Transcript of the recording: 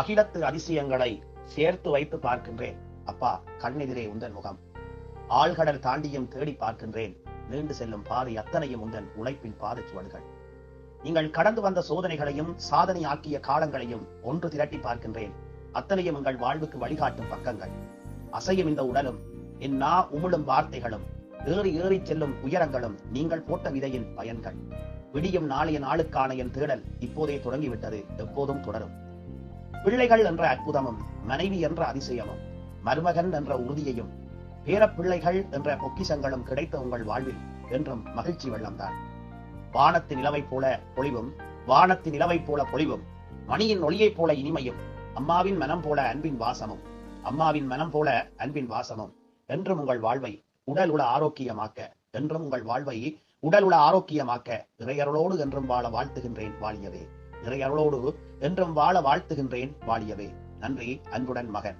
அகிலத்து அதிசயங்களை சேர்த்து வைத்து பார்க்கின்றேன். அப்பா கண்ணெதிரே உந்தன் முகம். ஆழ்கடல் தாண்டியும் தேடி பார்க்கின்றேன். நீண்டு செல்லும் பாதை அத்தனையும் உந்தன் உழைப்பின் பாதச்சுவடுகள் நீங்கள் கடந்து வந்த சோதனைகளையும் சாதனை ஆக்கிய காலங்களையும் ஒன்று திரட்டி பார்க்கின்றேன். அத்தனையும் உங்கள் வாழ்வுக்கு வழிகாட்டும் பக்கங்கள். அசையும் இந்த உடலும் என் நா உமிழும் வார்த்தைகளும் ஏறி ஏறி செல்லும் உயரங்களும் நீங்கள் போட்ட விதையின் பயன்கள். விடியும் நாளைய நாளுக்கான என் தேடல் இப்போதே தொடங்கிவிட்டது எப்போதும் தொடரும். பிள்ளைகள் என்ற அற்புதமும் மனைவி என்ற அதிசயமும் மருமகன் என்ற உறுதியையும் பேரப்பிள்ளைகள் என்ற பொக்கிசங்களும் கிடைத்த உங்கள் வாழ்வில் என்றும் மகிழ்ச்சி வெள்ளம்தான். வானத்து நிலவைப் போல பொழிவும் வானத்தின் நிலவைப் போல பொழிவும் மணியின் ஒளியைப் போல இனிமையும் அம்மாவின் மனம் போல அன்பின் வாசமும் அம்மாவின் மனம் போல அன்பின் வாசமும் என்றும் உங்கள் வாழ்வை உடல் உள ஆரோக்கியமாக்க என்றும் உங்கள் வாழ்வை உடல் உள ஆரோக்கியமாக்க இறையருளோடு என்றும் வாழ வாழ்த்துகின்றேன் வாழியவே இறையருளோடு என்றும் வாழ வாழ்த்துகின்றேன் வாழியவே நன்றி அன்புடன் மகன்.